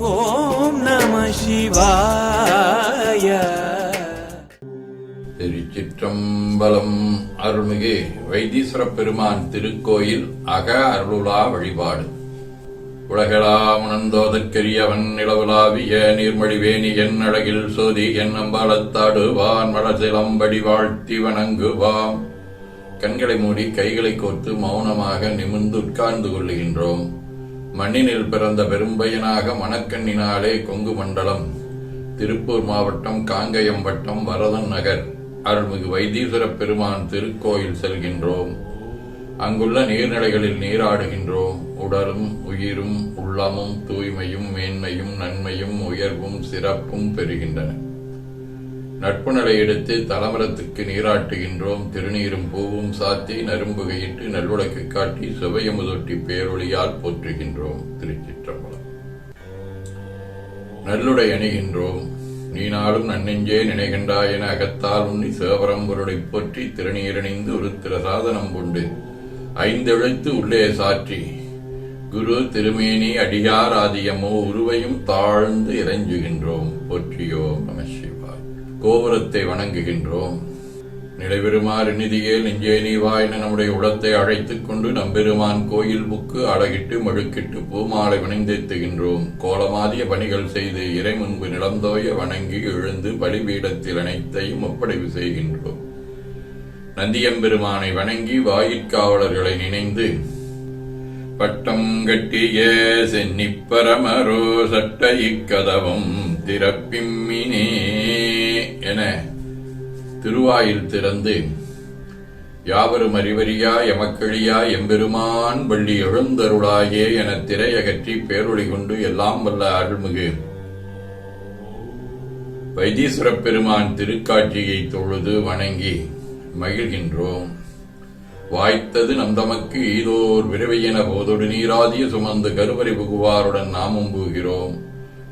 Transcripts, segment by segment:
ஓம் நம சிவாய. திருச்சிற்றம்பலம் அருள்மிகு வைத்தீஸ்வர பெருமான் திருக்கோயில் அக அருளுலா வழிபாடு. உலகளா உணர்ந்தோதற்கரியவன் நிலவுலாவிய நீர்மொழிவேணி என் அழகில் சோதி என் அம்பாளத்தாடுவான் மலசிலம்படி வாழ்த்தி வணங்குவாம். கண்களை மூடி கைகளை கோர்த்து மௌனமாக நிமிர்ந்து உட்கார்ந்து கொள்ளுகின்றோம். மண்ணினில் பிறந்த பெரும்பயனாக மணக்கண்ணினாலே கொங்கு மண்டலம். திருப்பூர் மாவட்டம் காங்கயம் வட்டம் வரதன் நகர். அருள்மிகு வைத்தீஸ்வர பெருமான் திருக்கோயில் செல்கின்றோம். அங்குள்ள நீர்நிலைகளில் நீராடுகின்றோம். உடலும் உயிரும் உள்ளமும் தூய்மையும் மேன்மையும் நன்மையும் உயர்வும் சிறப்பும் பெறுகின்றன. நட்பு நிலை எடுத்து தலமரத்துக்கு நீராட்டுகின்றோம். திருநீரும் பூவும் சாத்தி நரும்புகையிட்டு நல்விளக்கு காட்டி சுவையமுதொட்டி பேரொழியால் போற்றுகின்றோம். திருச்சிற்றம்பலம். நல்லுடை அணிகின்றோம். நீ நாளும் நன்னெஞ்சே நினைகின்றாய் என அகத்தால் உண்ணி சிவபரம்பொருளை போற்றி திருநீரணிந்து ஒரு திரசாதனம் கொண்டு ஐந்தெழுத்து உள்ளே சாற்றி குரு திருமேனி அடியார் ஆதியமோ உருவையும் தாழ்ந்து இறைஞ்சுகின்றோம். போற்றியோ நம கோபுரத்தை வணங்குகின்றோம். நிலைபெறுமாறு நிதியே நெஞ்சே நீவா என நம்முடைய உடத்தை அழைத்துக் கொண்டு நம்பெருமான் கோயில் புக்கு அழகிட்டு மழுக்கிட்டு பூமாலை வினைந்தேத்துகின்றோம். கோலமாதிய பணிகள் செய்து இறை முன்பு நிலந்தோய வணங்கி எழுந்து பலிபீடத்தில் அனைத்தையும் ஒப்படைவு செய்கின்றோம். நந்தியம்பெருமானை வணங்கி வாயிற்காவலர்களை நினைந்து பட்டம் கட்டிய சென்னிப்பரமரோ சட்ட இக்கதவம் திறப்பிம்மினே என திருவாயில் திறந்து யாவரும் அறிவறியா எமக்கழியா எம்பெருமான் வள்ளி எழுந்தருளாயே என திரையகற்றி பேரொழி கொண்டு எல்லாம் வல்ல அருள்மிகு வைத்தீஸ்வரப் பெருமான் திருக்காட்சியை தொழுது வணங்கி மகிழ்கின்றோம். வாய்த்தது நந்தமக்கு ஈதோர் விரைவையென போதொடு நீராதிய சுமந்து கருவறை புகுவாருடன் நாமும் பூகிறோம்.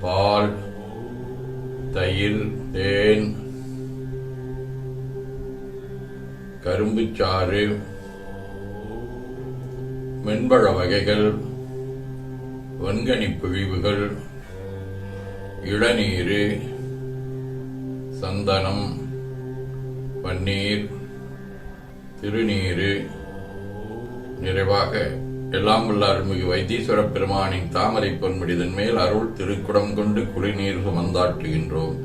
பால் தயிர் தேன் கரும்புச்சாறு மென்பழ வகைகள் வன்கனி பிழிவுகள் இளநீர் சந்தனம் பன்னீர் திருநீர் நிறைவாக எல்லாம் உள்ள அருள்மிகு வைத்தீஸ்வர பெருமானின் தாமரை பொன்முடிதன் மேல் அருள் திருக்குடம் கொண்டு குடிநீர் சுமந்தாற்றுகின்றோம்.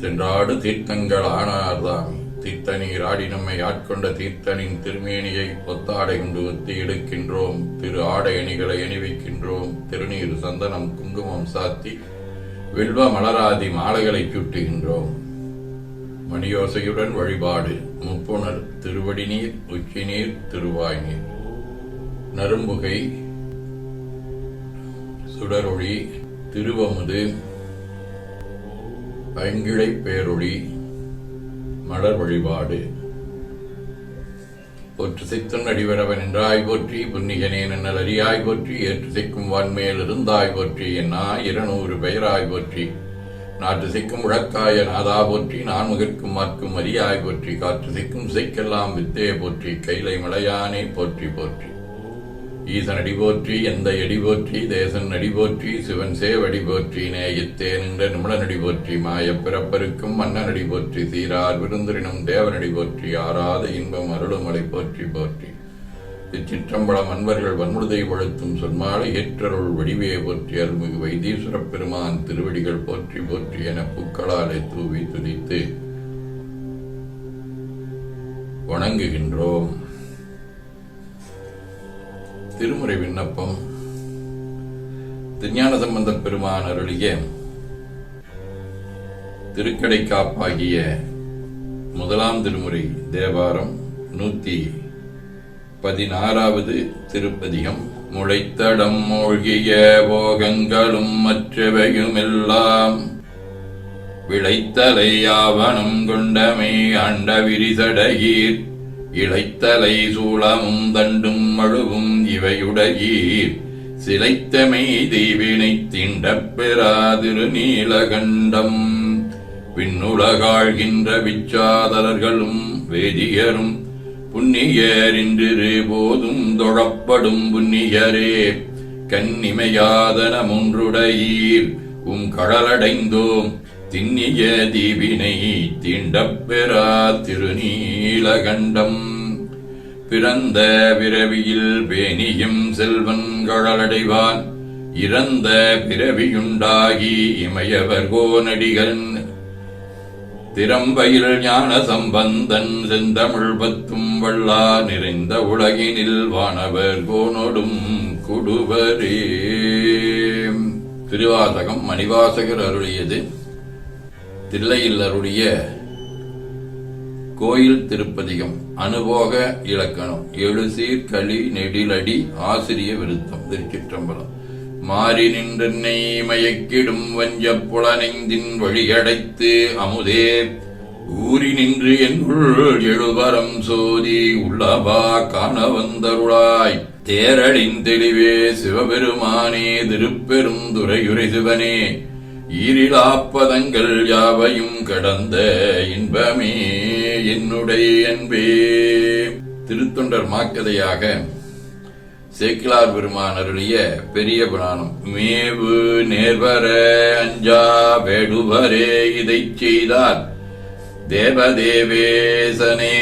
சென்றாடு தீர்த்தங்கள் ஆனார்தாம். தீர்த்தனீர் ஆடி நம்மை ஆட்கொண்ட தீர்த்தனின் திருமேனியை ஒத்தாடை கொண்டு ஒத்தி எடுக்கின்றோம். திரு ஆடை அணிகளை அணிவிக்கின்றோம். திருநீர் சந்தனம் குங்குமம் சாத்தி வில்வ மலராதி மாலைகளை சுட்டுகின்றோம். மணியோசையுடன் வழிபாடு. முப்புணர் திருவடி நீர் உச்சி நீர் திருவாய் நீர் நரும்புகை சுடரொளி திருவமுது பங்கிழைப் பேரொளி மலர் வழிபாடு. போற்று சித்தன் அடிவரவன் என்றாய் போற்றி புன்னிகனே நன்னல் அறியாய் போற்றி ஏற்று சிக்கும் வான்மேல் இருந்தாய் போற்றி என்னா இருநூறு பெயராய் போற்றி. நாற்று சிக்கும் உழக்காய நாதா போற்றி நான் முகர்க்கும் மார்க்கும் அரியாய் போற்றி காற்று சிக்கும் சிக்கெல்லாம் வித்தே போற்றி கைலை மலையானே போற்றி போற்றி. ஈசன் அடிபோற்றி எந்த அடி போற்றி தேசன் அடி போற்றி சிவன் சேவடி போற்றி நேயத்தே நின்ற நிமிடன் போற்றி மாயப் பிறப்பருக்கும் மன்னன் அடி போற்றி சீரார் விருந்தினும் தேவனடி போற்றி ஆறாத இன்பம் அருளுமலை போற்றி போற்றி. இச்சிற்றம்பலம் அன்பர்கள் வன்முழுதை வழுத்தும் சொன்மாலை ஏற்றருள் வடிவே போற்றி அருள்மிகு வைத்தீஸ்வரப் பெருமான் திருவடிகள் போற்றி போற்றி என பூக்களாலை தூவி துதித்து வணங்குகின்றோம். திருமுறை விண்ணப்பம். திருஞான சம்பந்த பெருமான் அருளிய திருக்கடை காப்பாகிய முதலாம் திருமுறை தேவாரம் நூத்தி பதினாறாவது திருப்பதிகம். முளைத்தடம் மூழ்கிய போகங்களும் மற்றவையும் எல்லாம் விளைத்தலை ஆவணம் கொண்டமை அண்ட விரிசடையீர் இழைத்தலை சூளமும் தண்டும் மழுவும் இவையுடையீர். சிலைத்தமை தெய்வினை தீண்டப் பெறாதிரு நீலகண்டம். விண்ணுலகாழ்கின்ற விச்சாதலர்களும் வேதியரும் புண்ணியரின்றிரு போதும் தொழப்படும் புண்ணியரே. கண்ணிமையாதன முன்றுடையீர் உம் கடலடைந்தோம். திண்ணிய தீவினை தீண்டப் பெறா திருநீலகண்டம். பிறந்த பிறவியில் பேணியும் செல்வன் கழலடைவான். இறந்த பிறவியுண்டாகி இமையவர் கோநடிகன் திறம்பயில் ஞான சம்பந்தன் செந்தமிழ் பத்தும் வள்ளா நிறைந்த உலகினில் வானவர் கோனோடும் குடுவரே. திருவாசகம் மணிவாசகர் அருளியது தில்லையில்லருடைய கோயில் திருப்பதிகம் அனுபோக இலக்கணம். எழுசீர் களி நெடிலடி ஆசிரிய விருத்தம் திருச்சிற்றம்பலம். மாறி நின்றென்னை மயக்கிடும் வஞ்ச புலனைந்தின் வழியடைத்து அமுதே. ஊறி நின்று என்னுள் எழுபரம் சோதி உள்ளவா காண வந்தருளாய் தேரடின் தெளிவே சிவபெருமானே திருப்பெரும் துறையுரை சிவனே. ஈரிலாப்பதங்கள் யாவையும் கடந்த இன்பமே என்னுடைய அன்பே. திருத்தொண்டர் மாக்கதையாக சேக்கிலார் பெருமான் அருளிய பெரிய புராணம் மேவு நேர்வர அஞ்சா வேடுவரே இதைச் செய்தார் தேவதேவேசனே.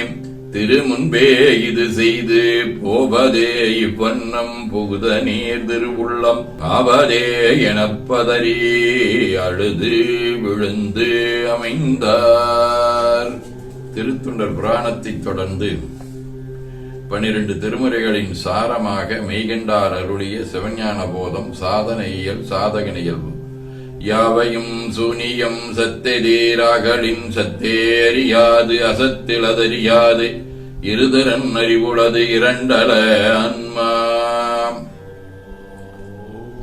திருமுன்பே இது செய்து போவதே இவ்வண்ணம் புகுத நீர் திருவுள்ளம் ஆவதே எனப்பதறி அழுது விழுந்து அமைந்தார். திருத்துண்டர் புராணத்தைத் தொடர்ந்து பனிரெண்டு திருமுறைகளின் சாரமாக மெய்கண்டார் அருளிய சிவஞான போதம் சாதனையியல் சாதகனியல் யாவையும் சூனியம் சத்தெதேராகலின் சத்தேறியாது அசத்திலதறியாது. இருதரன் அறிவுளது இரண்டல அன்மா.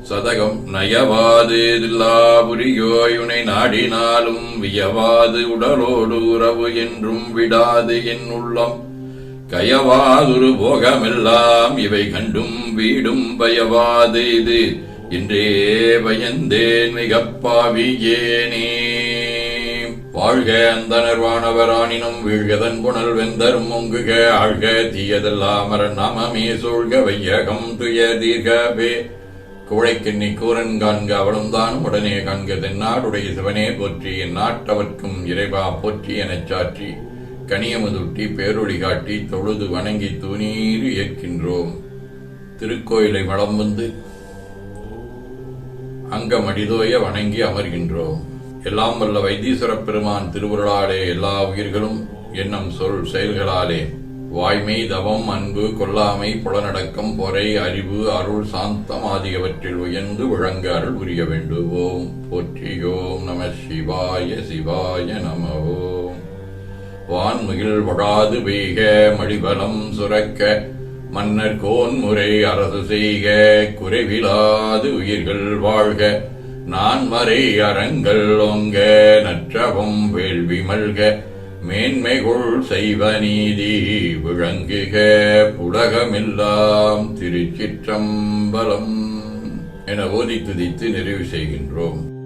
சதகம் நயவாது தில்லாபுரியோயுனை நாடினாலும் வியவாது உடலோடு உறவு என்றும் விடாது என் உள்ளம். கயவாதுரு போகமெல்லாம் இவை கண்டும் வீடும் பயவாது இது. என்றே பயந்தேன் மிகப்பாவியேனே வாழ்க அந்த நர்வானவரானினும் வீழ்கதன் புனல் வெந்தரும் முங்குக. ஆழ்க தீயதெல்லாம் நாமமே சூழ்க வையகம் துய தீர்கவே. குழைக்கிண்ணி கூரன் காண்க அவளும் தானும் உடனே காண்க தென்னாடுடைய சிவனே போற்றி என் நாட்டவர்க்கும் இறைவா போற்றி எனச் சாற்றி. கனியமுதுட்டி பேரொழி காட்டி தொழுது வணங்கி துணீர் ஏற்கின்றோம் திருக்கோயிலை வளம் வந்து அங்கமடிதோய வணங்கி அமர்கின்றோம். எல்லாம் வல்ல வைத்தீஸ்வரப் பெருமான் திருவுருளாலே எல்லா உயிர்களும் எண்ணம் சொல் செயல்களாலே. வாய்மை தவம் அன்பு கொல்லாமை புலனடக்கம் பொறை அறிவு அருள் சாந்தம் ஆகியவற்றில் உயர்ந்து விளங்க அருள் புரிய வேண்டுவோம். போற்றியோம் நம சிவாய சிவாய நம ஓம் வான்முகில் வழாது பெய்க மடிபலம் சுரக்க மன்னர் கோன் முறை அரசு செய்க குறைவிலாது உயிர்கள் வாழ்க. நான் வரை அறங்கள் ஒங்க நற்றவம் வேள்வி மல்க. மேன்மைகுள் செய்வ நீதி விளங்குக உலகமெல்லாம் திருச்சிற்றம்பலம். என ஓதி துதித்து நிறைவு செய்கின்றோம்.